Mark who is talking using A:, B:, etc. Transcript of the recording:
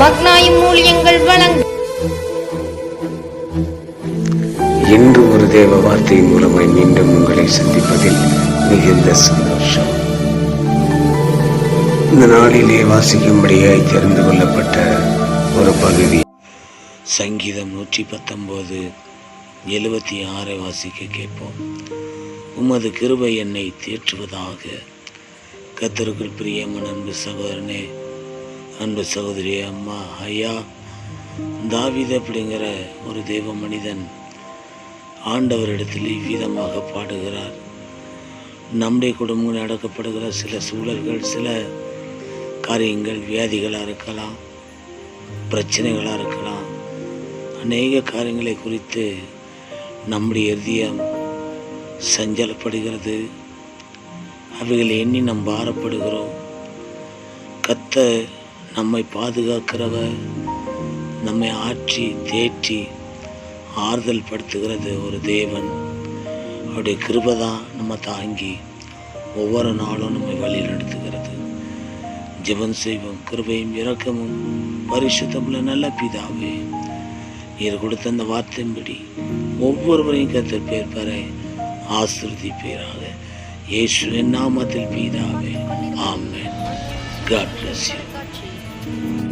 A: மக்னாயும் வழங்கும்
B: இன்று ஒரு தேவ வார்த்தை மூலமாய் மீண்டும் உங்களை சந்திப்பதில் மிகுந்த சந்தோஷம். இந்த நாளிலே வாசிக்கும்படியாய் தெரிந்து கொள்ளப்பட்ட ஒரு பகுதி. சங்கீதம் நூற்றி பத்தொன்பது எழுபத்தி ஆறை வாசிக்க கேட்போம். உமது கிருபை என்னை தேற்றுவதாக. கத்தருக்குள் பிரியமன் அன்பு சகோதரனே அன்பு சகோதரி அம்மா ஐயா தாவித அப்படிங்கிற ஒரு தெய்வ மனிதன் ஆண்டவரிடத்தில் இவ்விதமாக பாடுகிறார். நம்முடைய குடும்பங்கள் நடக்கப்படுகிற சில சூழல்கள் சில காரியங்கள் வியாதிகளாக இருக்கலாம் பிரச்சனைகளாக இருக்கலாம் அநேக காரியங்களை குறித்து நம்முடைய இதயம் சஞ்சலப்படுகிறது. அவைகளை எண்ணி நாம் பாரப்படுகிறோம். கத்த நம்மை பாதுகாக்கிறவர் நம்மை ஆற்றி தேற்றி ஆறுதல் படுத்துகிறது ஒரு தேவன். அவருடைய கிருபை தான் நம்ம தாங்கி ஒவ்வொரு நாளும் நம்மை வழி நடத்துகிறது. ஜெபம் செய்வோம் கிருபையும் இறக்கமும் பரிசுத்தமுள்ள நல்ல பிதாவே. நீர் கொடுத்த அந்த வார்த்தையின்படி ஒவ்வொருவரையும் கத்தர் பேர் பெற ஆசிர்வதிப்பீராக. இயேசுவின் நாமத்தில் பீதாவே ஆமேன். God bless you Jesus.